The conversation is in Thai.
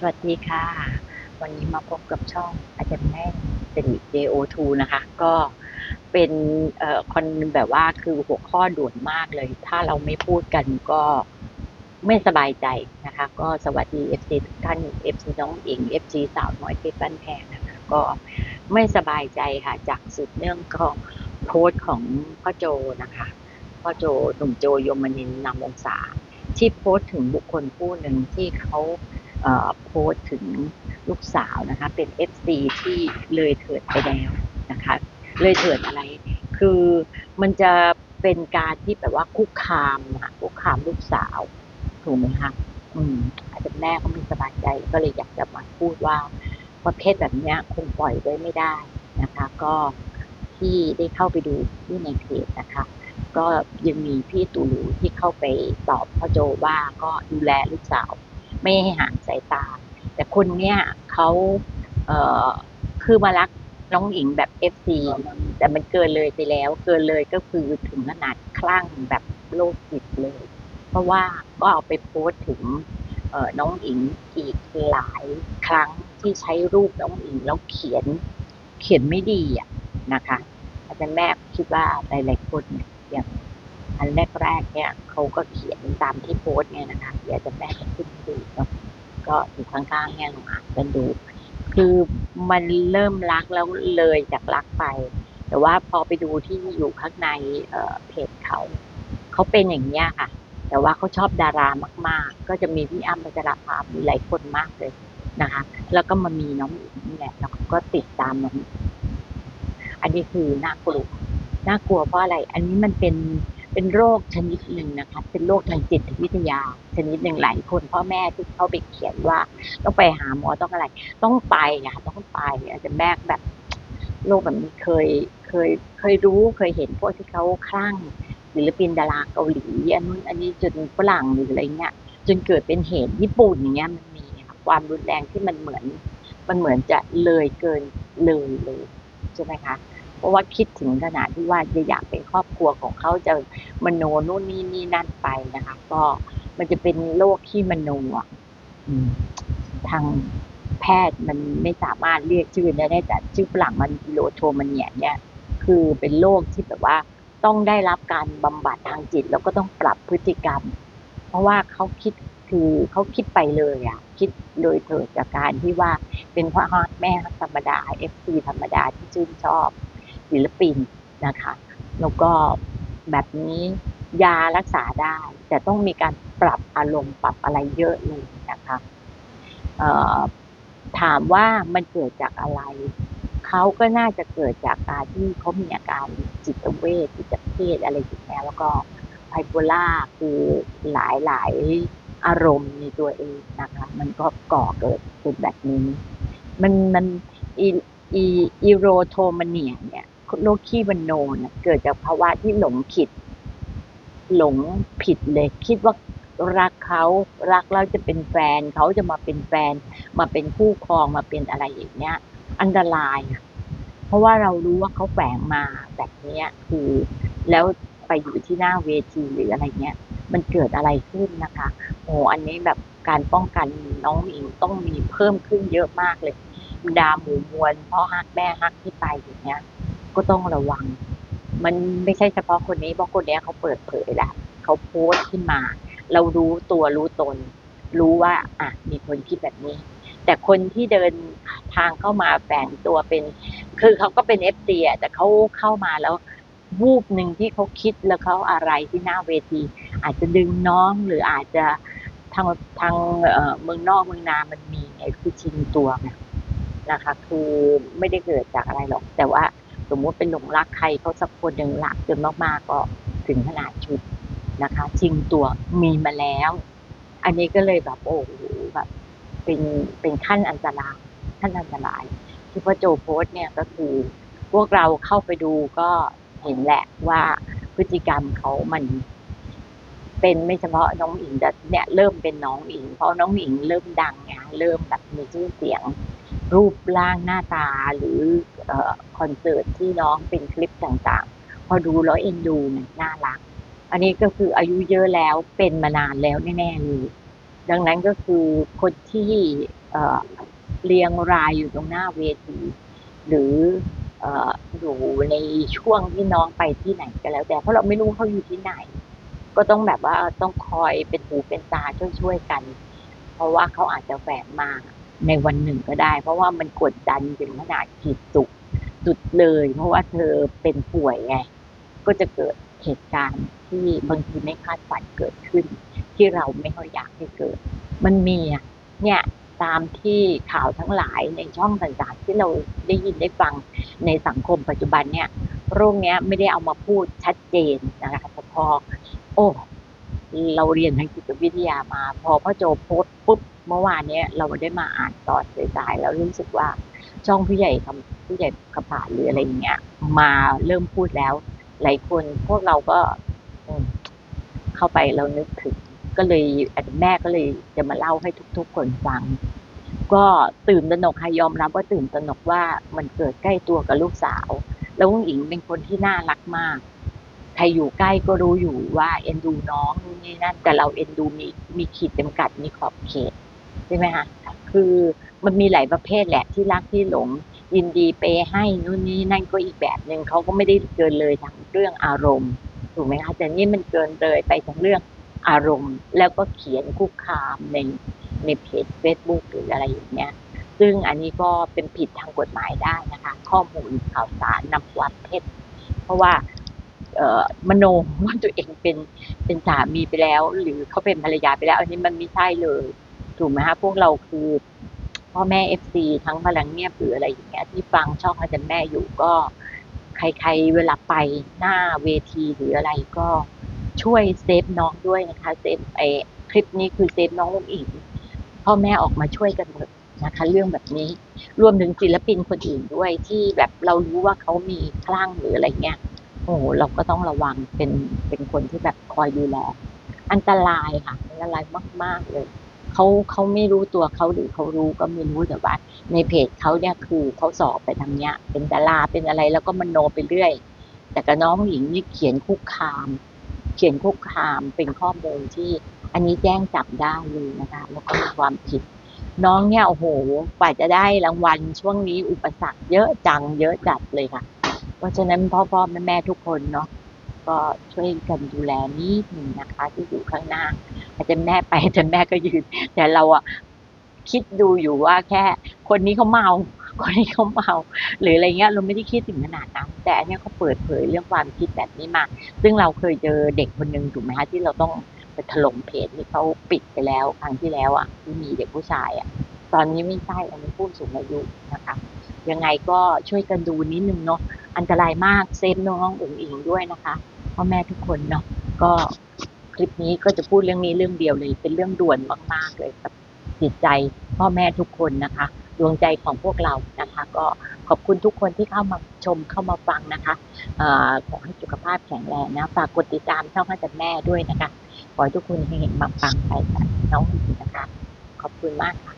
สวัสดีค่ะ วันนี้มาพบกับช่องอาจารย์แม่สิริ JO2 นะคะ ก็เป็นเอ่อคอนแบบว่าคือหัวข้อด่วนมากเลย ถ้าเราไม่พูดกันก็ไม่สบายใจนะคะ ก็สวัสดี FC ทุกท่าน FC น้องอิง FC สาวน้อยเพชรบ้านแพงนะคะ ก็ไม่สบายใจค่ะ จากสืบเนื่องของโพสต์ของพ่อโจนะคะ พ่อโจหนุ่มโจยมนินนำวงศาที่โพสต์ถึงบุคคลผู้หนึ่งที่เขา โพสต์ถึงลูกสาวนะคะเป็น FC ที่เลยเถิดไปแล้วนะคะเลยเถิดอะไร คือมันจะเป็นการที่แบบว่าคุกคามอะคุกคามลูกสาวถูกไหมคะอืมอาจจะแม่ก็ไม่สบายใจก็เลยอยากจะมาพูดว่าประเภทแบบเนี้ยคงปล่อยไว้ไม่ได้นะคะ ก็ที่ได้เข้าไปดูที่ในเพจนะคะ ก็ยังมีพี่ตูรูที่เข้าไปตอบพ่อโจว่าก็ดูแลลูกสาว ไม่ให้ห่างสายตา แต่คนเนี้ยเขาเอ่อคือมารักน้องหญิงแบบเอฟซีแต่มันเกินเลยไปแล้ว เกินเลยก็คือถึงขนาดคลั่งแบบโรคจิตเลย เพราะว่าก็เอาไปโพสต์ถึงเออน้องหญิงอีกหลายครั้งที่ใช้รูปน้องหญิงแล้วเขียนเขียนไม่ดีอะนะคะอาจารย์แม่คิดว่าหลายๆคนเนี่ยอย่าง อันแรกๆเนี่ยเขาก็เขียนตามที่โพสเนี่ยนะคะเดี๋ยวอาจารย์แม่จะขึ้นให้ดูเนาะก็อยู่ข้างๆเนี่ยลองอ่านกันดู คือมันเริ่มรักแล้วเลยจากรักไป แต่ว่าพอไปดูที่อยู่ข้างในเพจเขาเขาเป็นอย่างนี้ยค่ะ แต่ว่าเขาชอบดารามาก ๆ ก็จะมีพี่อ้ำพัชราภามีหลายคนมากเลยนะคะ แล้วก็มามีน้องอิงนี่แหละแล้วก็ติดตามน้องอิงอันนี้คือน่ากลัวน่ากลัวเพราะอะไร อันนี้มันเป็น เป็นโรคชนิดหนึ่งนะคะเป็นโรคทางจิตวิทยา ชนิดหนึ่งหลายคนพ่อแม่ที่เขาไปเขียนว่า ต้องไปหาหมอต้องอะไร ต้องไปอะค่ะต้องไปอาจจะแบกแบบโรคแบบนี้เคยเคยเคยรู้เคยเห็นพวกที่เขาคลั่งศิลปินดาราเกาหลีอันนู้นอันนี้จนฝรั่งหรืออะไรเงี้ยจนเกิดเป็นเหตุญี่ปุ่นอย่างเงี้ยมันมีค่ะความรุนแรงที่มันเหมือน มันเหมือนจะเลยเกินเลยเลยใช่ไหมคะ เพราะว่าคิดถึงขนาดที่ว่าจะอยากเป็น ครอบครัวของเขาจะมโนนู่นนี่นี่นั่นไปนะคะ ก็มันจะเป็นโรคที่มโนอะทางแพทย์มันไม่สามารถเรียกชื่อนี้ได้ แต่ชื่อฝรั่งมันโลโทมเนียเนี่ย คือเป็นโรคที่แบบว่าต้องได้รับการบำบัดทางจิต แล้วก็ต้องปรับพฤติกรรม เพราะว่าเขาคิดคือเขาคิดไปเลยอะคิดโดยเถิดจากการที่ว่าเป็นพ่อฮักแม่ธรรมดาเอฟซีธรรมดาที่ชื่นชอบศิลปินนะคะ แล้วก็แบบนี้ยารักษาได้ แต่ต้องมีการปรับอารมณ์ปรับอะไรเยอะเลยนะคะถามว่ามันเกิดจากอะไร เขาก็น่าจะเกิดจากการที่เขามีอาการจิตเวชจิตเภทอะไรอย่างเงี้ยแล้วก็ไบโพล่าคือหลายหลายๆอารมณ์ในตัวเองนะคะ มันก็ก่อเกิดเป็นแบบนี้ มันมันอีอีอีโรโทมาเนียเนี่ย โรคขี้บันโน่เกิดจากภาวะที่หลงผิด หลงผิดเลย คิดว่ารักเขารักแล้วจะเป็นแฟนเขาจะมาเป็นแฟน มาเป็นคู่ครองมาเป็นอะไรอย่างเงี้ย อันตรายเพราะว่าเรารู้ว่าเขาแฝงมาแบบเนี้ย คือแล้วไปอยู่ที่หน้าเวทีหรืออะไรเงี้ย มันเกิดอะไรขึ้นนะคะ โอ้อันนี้แบบการป้องกันน้องหญิงต้องมีเพิ่มขึ้นเยอะมากเลยดาหมู่มวลพ่อฮักแม่ฮักที่ไปอย่างเงี้ย ก็ต้องระวัง มันไม่ใช่เฉพาะคนนี้เพราะคนเนี้ยเขาเปิดเผยแหละเขาโพสต์ขึ้นมา เรารู้ตัวรู้ตน รู้ว่า อะ มีคนคิดแบบนี้ แต่คนที่เดินทางเข้ามาแฝงตัวเป็น คือเขาก็เป็นเอฟซีอะแต่เขาเข้ามาแล้ววูบหนึ่งที่เขาคิดแล้วเขาอะไรที่หน้าเวที อาจจะดึงน้องหรืออาจจะทางทางเมืองนอกเมืองนามันมีไงคือชินตัวไงนะคะ คือไม่ได้เกิดจากอะไรหรอก แต่ว่า สมมุติเป็นหลงรักใครเขาสักคนหนึ่งหลักจนมากๆก็ถึงขนาดชุดนะคะ ชิงตัวมีมาแล้ว อันนี้ก็เลยแบบโอ้โหแบบเป็นเป็นขั้นอันตรายขั้นอันตรายที่พ่อโจโพสเนี่ยก็คือ พวกเราเข้าไปดูก็เห็นแหละว่าพฤติกรรมเขามันเป็นไม่เฉพาะน้องอิงแต่เนี่ยเริ่มเป็นน้องอิง เพราะน้องอิงเริ่มดังไงเริ่มแบบมีชื่อเสียง รูปร่างหน้าตาหรืออคอนเสิร์ตที่น้องเป็นคลิปต่างๆ พอดูแล้วเอ็นดูเนี่ยน่ารัก อันนี้ก็คืออายุเยอะแล้วเป็นมานานแล้วแน่ๆเลยดังนั้นก็คือคนที่เรียงรายอยู่ตรงหน้าเวที หรือเอ่ออยู่ในช่วงที่น้องไปที่ไหนก็แล้ว แต่เพราะเราไม่รู้เขาอยู่ที่ไหน ก็ต้องแบบว่าต้องคอยเป็นหูเป็นตาช่วยๆกัน เพราะว่าเขาอาจจะแฝงมา ในวันหนึ่งก็ได้ เพราะว่ามันกดดันถึงขนาดขีดสุดสุดเลย เพราะว่าเธอเป็นป่วยไงก็จะเกิดเหตุการณ์ที่บางทีไม่คาดฝันเกิดขึ้น ที่เราไม่ค่อยอยากให้เกิด มันมีอะเนี่ยตามที่ข่าวทั้งหลายในช่องต่างๆ ที่เราได้ยินได้ฟังในสังคมปัจจุบันเนี่ยโรคเนี้ยไม่ได้เอามาพูดชัดเจนนะคะแต่พอโอ้เราเรียนทางจิตวิทยามา พอพ่อโจโพสปุ๊บ เมื่อวานเนี้ยเราได้มาอ่านตอนสายๆแล้วรู้สึกว่าช่องผู้ใหญ่คำผู้ใหญ่กระผาหรืออะไรอย่างเงี้ย มาเริ่มพูดแล้ว หลายคนพวกเราก็เข้าไปเรานึกถึง ก็เลยแม่ก็เลยจะมาเล่าให้ทุก ๆ คนฟัง ก็ตื่นตระหนกค่ะยอมรับว่าตื่นตระหนกว่ามันเกิดใกล้ตัวกับลูกสาว แล้วผู้หญิงเป็นคนที่น่ารักมากใครอยู่ใกล้ก็รู้อยู่ว่าเอ็นดูน้องนี่นั่นแต่เราเอ็นดูมีมีขีดจำกัดมีขอบเขต ใช่ไหมคะคือมันมีหลายประเภทแหละที่รักที่หลงยินดีเปย์ให้นู่นนี่นั่นก็อีกแบบหนึ่งเขาก็ไม่ได้เกินเลยทางเรื่องอารมณ์ถูกไหมคะแต่นี่มันเกินเลยไปทางเรื่องอารมณ์ แล้วก็เขียนคุกคามในในเพจ Facebook หรืออะไรอย่างเงี้ยซึ่งอันนี้ก็เป็นผิดทางกฎหมายได้นะคะ ข้อมูลข่าวสารนำความเท็จเพราะว่าเอ่อมโนว่าตัวเองเป็นเป็นสามีไปแล้ว หรือเขาเป็นภรรยาไปแล้ว อันนี้มันไม่ใช่เลย ถูกไหมคะพวกเราคือพ่อแม่เอฟซีทั้งพลังเงียบหรืออะไรอย่างเงี้ยที่ฟังช่องอาจารย์แม่อยู่ก็ ใครๆเวลาไปหน้าเวทีหรืออะไรก็ช่วยเซฟน้องด้วยนะคะเซฟไอคลิปนี้คือเซฟน้องลูกอิงพ่อแม่ออกมาช่วยกันเถอะนะคะ เรื่องแบบนี้ รวมถึงศิลปินคนอื่นด้วยที่แบบเรารู้ว่าเขามีคลั่งหรืออะไรเงี้ยโอ้โหเราก็ต้องระวังเป็นเป็นคนที่แบบคอยดูแลอันตรายค่ะอันตรายมาก ๆ เลย เขาเขาไม่รู้ตัวเขาหรือเขารู้ก็ไม่รู้แต่ว่า ในเพจเขาเนี่ยคือเขาสอบไปทางเนี้ย เป็นดาราเป็นอะไรแล้วก็มโนไปเรื่อย แต่กับน้องหญิงนี่เขียนคุกคาม เขียนคุกคามเป็นข้อมูลที่อันนี้แจ้งจับได้เลยนะคะแล้วก็มีความผิด น้องเนี่ยโอ้โหกว่าจะได้รางวัลช่วงนี้อุปสรรคเยอะจังเยอะจัดเลยค่ะ เพราะฉะนั้นพ่อพ่อแม่แม่ทุกคนเนาะ ก็ช่วยกันดูแลนิดหนึ่งนะคะ ที่อยู่ข้างหน้า อาจจะแม่ไปอาจจะแม่ก็ยืน แต่เราอะคิดดูอยู่ว่าแค่ คนนี้เขาเมา คนนี้เขาเมา หรืออะไรเงี้ยเราไม่ได้คิดถึงขนาดนั้นแต่อันนี้เขาเปิดเผยเรื่องความคิดแบบนี้มา ซึ่งเราเคยเจอเด็กคนหนึ่งถูกไหมคะที่เราต้องไปถล่มเพจที่เขาปิดไปแล้วครั้งที่แล้วอะที่มีเด็กผู้ชายอะตอนนี้ไม่ใช่อันนี้ผู้สูงอายุนะคะยังไงก็ช่วยกันดูนิดนึงเนาะอันตรายมากเซฟน้องอุ๋งอิงด้วยนะคะ พ่อแม่ทุกคนเนาะก็คลิปนี้ก็จะพูดเรื่องนี้เรื่องเดียวเลย เป็นเรื่องด่วนมากๆเลยกับจิตใจพ่อแม่ทุกคนนะคะดวงใจของพวกเรานะคะ ก็ขอบคุณทุกคนที่เข้ามาชมเข้ามาฟังนะคะอขอให้สุขภาพแข็งแรงนะฝากกดติดตามช่องอาจารย์แม่ด้วยนะคะขอให้ทุกคนเฮงๆมาฟังไปกับน้องอุ๋งอิงนะคะ ขอบคุณมากค่ะ